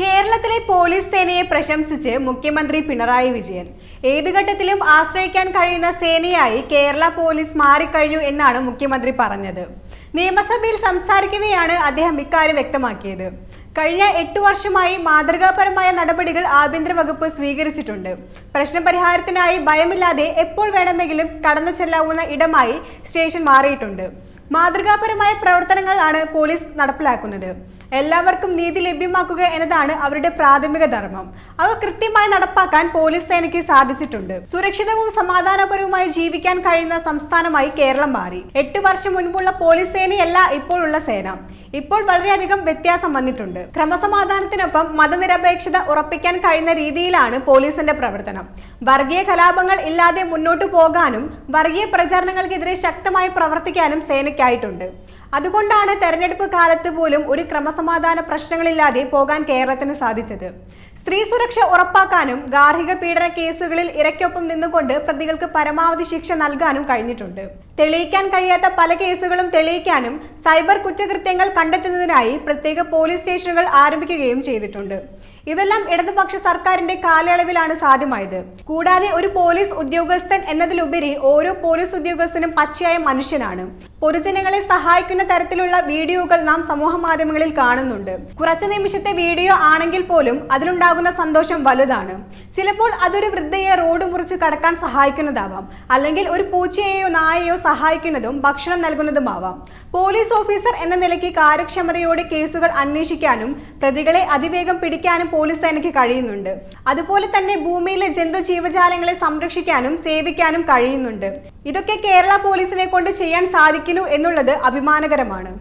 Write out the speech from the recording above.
കേരളത്തിലെ പോലീസ് സേനയെ പ്രശംസിച്ച് മുഖ്യമന്ത്രി പിണറായി വിജയൻ. ഏത് ഘട്ടത്തിലും ആശ്രയിക്കാൻ കഴിയുന്ന സേനയായി കേരള പോലീസ് മാറിക്കഴിഞ്ഞു എന്നാണ് മുഖ്യമന്ത്രി പറഞ്ഞത്. നിയമസഭയിൽ സംസാരിക്കവെയാണ് അദ്ദേഹം ഇക്കാര്യം വ്യക്തമാക്കിയത്. കഴിഞ്ഞ എട്ട് വർഷമായി മാതൃകാപരമായ നടപടികൾ ആഭ്യന്തര വകുപ്പ് സ്വീകരിച്ചിട്ടുണ്ട്. പ്രശ്നപരിഹാരത്തിനായി ഭയമില്ലാതെ എപ്പോൾ വേണമെങ്കിലും കടന്നു ചെല്ലാവുന്ന ഇടമായി സ്റ്റേഷൻ മാറിയിട്ടുണ്ട്. മാതൃകാപരമായ പ്രവർത്തനങ്ങളാണ് പോലീസ് നടപ്പിലാക്കുന്നത്. എല്ലാവർക്കും നീതി ലഭ്യമാക്കുക എന്നതാണ് അവരുടെ പ്രാഥമിക ധർമ്മം. അവ കൃത്യമായി നടപ്പാക്കാൻ പോലീസ് സേനയ്ക്ക് സാധിച്ചിട്ടുണ്ട്. സുരക്ഷിതവും സമാധാനപരവുമായി ജീവിക്കാൻ കഴിയുന്ന സംസ്ഥാനമായി കേരളം മാറി. എട്ട് വർഷം മുൻപുള്ള പോലീസ് സേനയല്ല ഇപ്പോഴുള്ള സേന. ഇപ്പോൾ വളരെയധികം വ്യത്യാസം വന്നിട്ടുണ്ട്. ക്രമസമാധാനത്തിനൊപ്പം മതനിരപേക്ഷത ഉറപ്പിക്കാൻ കഴിയുന്ന രീതിയിലാണ് പോലീസിന്റെ പ്രവർത്തനം. വർഗീയ കലാപങ്ങൾ ഇല്ലാതെ മുന്നോട്ടു പോകാനും വർഗീയ പ്രചാരണങ്ങൾക്കെതിരെ ശക്തമായി പ്രവർത്തിക്കാനും സേനയ്ക്കായിട്ടുണ്ട്. അതുകൊണ്ടാണ് തെരഞ്ഞെടുപ്പ് കാലത്ത് പോലും ഒരു ക്രമസമാധാന പ്രശ്നങ്ങളില്ലാതെ പോകാൻ കേരളത്തിന് സാധിച്ചത്. സ്ത്രീ സുരക്ഷ ഉറപ്പാക്കാനും ഗാർഹിക പീഡന കേസുകളിൽ ഇരയ്ക്കൊപ്പം നിന്നുകൊണ്ട് പ്രതികൾക്ക് പരമാവധി ശിക്ഷ നൽകാനും കഴിഞ്ഞിട്ടുണ്ട്. തെളിയിക്കാൻ കഴിയാത്ത പല കേസുകളും തെളിയിക്കാനും സൈബർ കുറ്റകൃത്യങ്ങൾ കണ്ടെത്തുന്നതിനായി പ്രത്യേക പോലീസ് സ്റ്റേഷനുകൾ ആരംഭിക്കുകയും ചെയ്തിട്ടുണ്ട്. ഇതെല്ലാം ഇടതുപക്ഷ സർക്കാരിന്റെ കാലയളവിലാണ് സാധ്യമായത്. കൂടാതെ ഒരു പോലീസ് ഉദ്യോഗസ്ഥൻ എന്നതിലുപരി ഓരോ പോലീസ് ഉദ്യോഗസ്ഥനും പച്ചയായ മനുഷ്യനാണ്. പൊതുജനങ്ങളെ സഹായിക്കുന്ന തരത്തിലുള്ള വീഡിയോകൾ നാം സമൂഹ മാധ്യമങ്ങളിൽ കാണുന്നുണ്ട്. കുറച്ചു നിമിഷത്തെ വീഡിയോ ആണെങ്കിൽ പോലും അതിലുണ്ടാകുന്ന സന്തോഷം വലുതാണ്. ചിലപ്പോൾ അതൊരു വൃദ്ധയെ റോഡ് മുറിച്ച് കടക്കാൻ സഹായിക്കുന്നതാവാം. അല്ലെങ്കിൽ ഒരു പൂച്ചയെയോ നായയോ സഹായിക്കുന്നതും ഭക്ഷണം നൽകുന്നതുമാവാം. പോലീസ് ഓഫീസർ എന്ന നിലയ്ക്ക് കാര്യക്ഷമതയോടെ കേസുകൾ അന്വേഷിക്കാനും പ്രതികളെ അതിവേഗം പിടിക്കാനും പോലീസ് സേനയ്ക്ക് കഴിയുന്നുണ്ട്. അതുപോലെ തന്നെ ഭൂമിയിലെ ജന്തു ജീവജാലങ്ങളെ സംരക്ഷിക്കാനും സേവിക്കാനും കഴിയുന്നുണ്ട്. ഇതൊക്കെ കേരള പോലീസിനെ കൊണ്ട് ചെയ്യാൻ സാധിക്കുന്നു എന്നുള്ളത് അഭിമാനകരമാണ്.